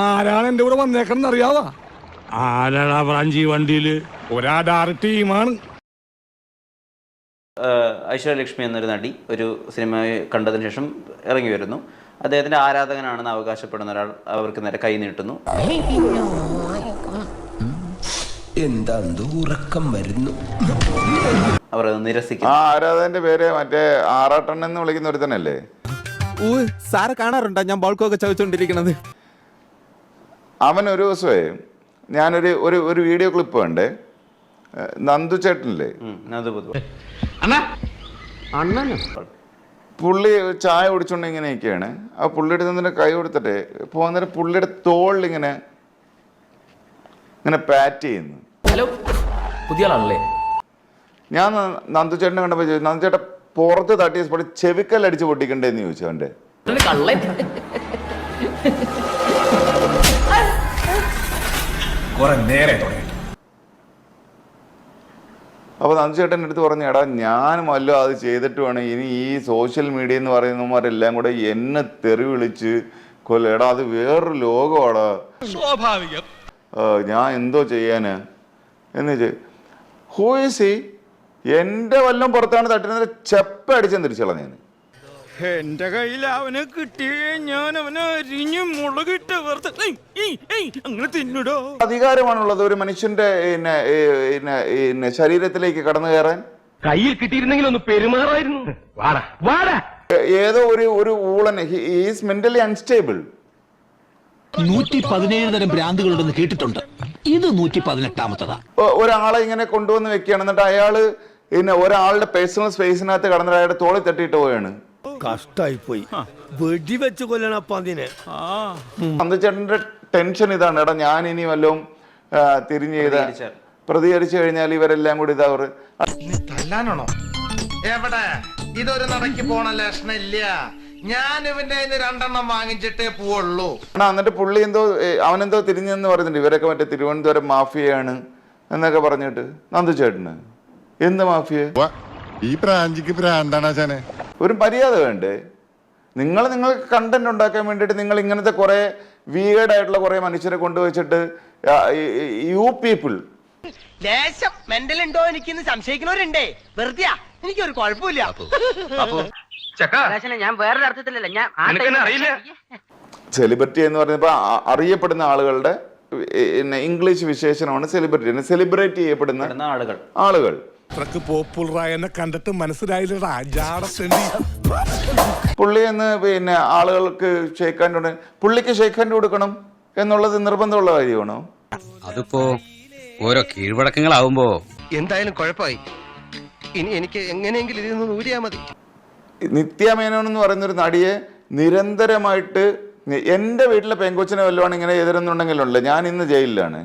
ആരാണ് എന്റെ കൂടെ വന്നേക്കണം അറിയാവാ? ആരാടാ ബ്രാഞ്ചി വണ്ടിയിൽ? ഒരാധാർ ടീമാണ്. ഐശ്വര്യലക്ഷ്മി എന്നൊരു നടി ഒരു സിനിമ കണ്ടതിന് ശേഷം ഇറങ്ങി വരുന്നു. അദ്ദേഹത്തിന്റെ ആരാധകനാണെന്ന് അവകാശപ്പെടുന്ന ഒരാൾ അവർക്ക് നേരെ കൈ നീട്ടുന്നു. എന്താ ഉറക്കം വരുന്നു? അവർ അത് ആ നിരസിക്കുന്നു ആരാധകന്റെ പേര് മറ്റേ ആറാട്ടണ്ണൻ എന്ന് വിളിക്കുന്ന ഒരുത്തനല്ലേ? സാറ് കാണാറുണ്ടോ? ഞാൻ ബൾക്കൊക്കെ ചോദിച്ചോണ്ടിരിക്കണത് അവൻ ഒരു ദിവസമേ ഞാനൊരു ഒരു ഒരു വീഡിയോ ക്ലിപ്പ് കണ്ടേ ഏഹ് നന്ദു ചേട്ടനില്ലേ. പുള്ളി ചായ കുടിച്ചോണ്ട് ഇങ്ങനെ ഇരിക്കുകയാണ് ആ പുള്ളിയുടെ തന്നെ കൈ കൊടുത്തിട്ട് പോകുന്നേരം പുള്ളിയുടെ തോളിൽ ഇങ്ങനെ ഇങ്ങനെ പാറ്റ് ചെയ്യുന്നു. ഹലോ? പുതിയ ആളാണല്ലേ? ഞാൻ നന്ദു ചേട്ടനെ കണ്ടപ്പോൾ ചോദിച്ചു നന്ദു ചേട്ടൻ പുറത്ത് തട്ടിയ സ്പോട്ട് ചെവിക്കല്ലടിച്ച് പൊട്ടിക്കണ്ടേന്ന് ചോദിച്ചു അവന്റെ. കുറെ നേരെ തുടങ്ങി. അപ്പോൾ നന്ദു ചേട്ടൻ എടുത്ത് പറഞ്ഞു എടാ ഞാൻ അല്ലോ അത് ചെയ്തിട്ട് വേണം. ഇനി ഈ സോഷ്യൽ മീഡിയ എന്ന് പറയുന്നവരെല്ലാം കൂടെ എന്നെ തെറി വിളിച്ച് കൊല്ല. എടാ അത് വേറൊരു ലോകമാടാ സ്വാഭാവികം. ഞാൻ എന്തോ ചെയ്യാന്? എന്ന് വെച്ച് എന്റെ എന്റെ വല്ലതും പുറത്താണ് തട്ടുന്നത്. ചെപ്പ അടിച്ചെന്ന് ഞാൻ. എന്റെ കയ്യിൽ അവനെ കിട്ടിയേ ഞാൻ അവനെ അരിഞ്ഞ് മുളകിട്ട് വെറുതെ ഏയ്, ഏയ്, ഏയ്, അങ്ങനെ തിന്നിടോ. അധികാരമാണുള്ളത് ഒരു മനുഷ്യന്റെ പിന്നെ, പിന്നെ, ശരീരത്തിലേക്ക് കടന്നു കയറാൻ? കയ്യിൽ കിട്ടിയിരുന്നെങ്കിൽ ഒന്ന് പെരുമാറായിരുന്നു. വാടാ. വാടാ. ഏതോ ഒരു ഒരു ഊളൻ ഈസ് മെന്റലി അൺസ്റ്റേബിൾ നൂറ്റി പതിനേഴ് തരം ഭ്രാന്തുകളുണ്ടെന്ന് കേട്ടിട്ടുണ്ട്. ഇത് നൂറ്റി പതിനെട്ടാമത്തതാ ഒരാളെ ഇങ്ങനെ കൊണ്ടുവന്ന് വെക്കുകയാണ്. എന്നിട്ട് അയാൾ പിന്നെ ഒരാളുടെ പേഴ്സണൽ സ്പേസിനകത്ത് കടന്നിട്ട് അയാളുടെ തോളിൽ തട്ടിയിട്ട് പോവുകയാണ് കഷ്ടായി പോയി കൊല്ലണം കൊല്ലണപ്പ അതിനെ അന്തച്ചേട്ടന്റെ ടെൻഷൻ ഇതാണ്. എടാ ഞാൻ ഇനി വല്ലതും തിരിഞ്ഞ് ചെയ്ത പ്രതികരിച്ചു കഴിഞ്ഞാൽ ഇവരെല്ലാം കൂടി ഇതാ തല്ലാനാണോ? എവിടെ? ഇതൊരു നടക്കി പോണ ലക്ഷണില്ല. ഞാൻ ഇവന്റെ രണ്ടെണ്ണം വാങ്ങിച്ചിട്ടേ പോവുള്ളൂ. എന്നിട്ട് പുള്ളി എന്തോ അവനെന്തോ തിരിഞ്ഞെന്ന് പറയുന്നുണ്ട് ഇവരൊക്കെ മറ്റേ തിരുവനന്തപുരം മാഫിയയാണ് എന്നൊക്കെ പറഞ്ഞിട്ട്. നന്ദു ചേട്ടന്. എന്ത് മാഫിയ? ഈ പ്രാഞ്ചിക്ക് ഭ്രാന്താണ് ഒരു മര്യാദ വേണ്ടേ? നിങ്ങൾ നിങ്ങൾക്ക് കണ്ടന്റ് ഉണ്ടാക്കാൻ വേണ്ടിയിട്ട് നിങ്ങൾ ഇങ്ങനത്തെ കുറെ വീഗേഡ് ആയിട്ടുള്ള കുറെ മനുഷ്യരെ കൊണ്ടുവച്ചിട്ട് യു പീപ്പിൾ ദേശം മെന്റൽ ഉണ്ടോ എനിക്ക് സംശയിക്കുന്നവരുണ്ടേ? വെറുതെ എനിക്കൊരു കുഴപ്പമില്ല. ഞാൻ വേറൊരു അർത്ഥത്തിലല്ല ഞാൻ സെലിബ്രിറ്റി എന്ന് പറയുമ്പോൾ അറിയപ്പെടുന്ന ആളുകളുടെ ഇംഗ്ലീഷ് വിശേഷണമാണ് സെലിബ്രിറ്റി സെലിബ്രേറ്റ് ചെയ്യപ്പെടുന്ന ആളുകൾ. ആളുകൾ. അത്രയ്ക്ക് പോപ്പുലറായ എന്നെ കണ്ടിട്ട് മനസ്സിലായില്ലടാ. ജാടത്തേണ്ടി പുള്ളി എന്ന് പിന്നെ ആളുകൾക്ക് ഷെയ്ക്ക് ഹാൻഡ് പുള്ളിക്ക് ഷെയ്ക്ക് ഹാൻഡ് കൊടുക്കണം എന്നുള്ളത് നിർബന്ധമുള്ള കാര്യമാണോ? അതിപ്പോ ഓരോ കീഴ്വഴക്കങ്ങളാവുമ്പോ എന്തായാലും കുഴപ്പമായി. ഇനി എനിക്ക് എങ്ങനെയെങ്കിലും ഇതിൽ നിന്ന് ഊരിയാ മതി. നിത്യ മേനോൻ എന്ന് പറയുന്നൊരു നടിയെ നിരന്തരമായിട്ട് എന്റെ വീട്ടിലെ പെങ്കൊച്ചിനെ വല്ലതുമാണ് ഇങ്ങനെ എതിരെന്നുണ്ടെങ്കിലുണ്ട് ഞാൻ ഇന്ന് ജയിലിലാണ്.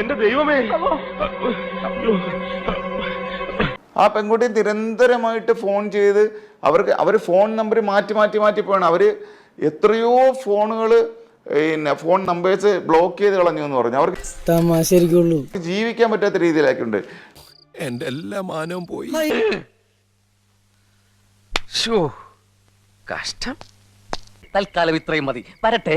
എന്റെ ദൈവമേ. ആ പെൺകുട്ടി നിരന്തരമായിട്ട് ഫോൺ ചെയ്ത് അവർക്ക് അവർ ഫോൺ നമ്പർ മാറ്റി മാറ്റി മാറ്റി പോവാണ്. അവർ എത്രയോ ഫോണുകൾ പിന്നെ ഫോൺ നമ്പേഴ്സ് ബ്ലോക്ക് ചെയ്ത് കളഞ്ഞു എന്ന് പറഞ്ഞു. അവർക്ക് തമാശരിക്കുള്ളൂ ജീവിക്കാൻ പറ്റാത്ത രീതിയിലാക്കിയിട്ടുണ്ട് എന്റെ എല്ലാ മാനവും പോയി. കഷ്ടം. തൽക്കാലം ഇത്രയും മതി. വരട്ടെ.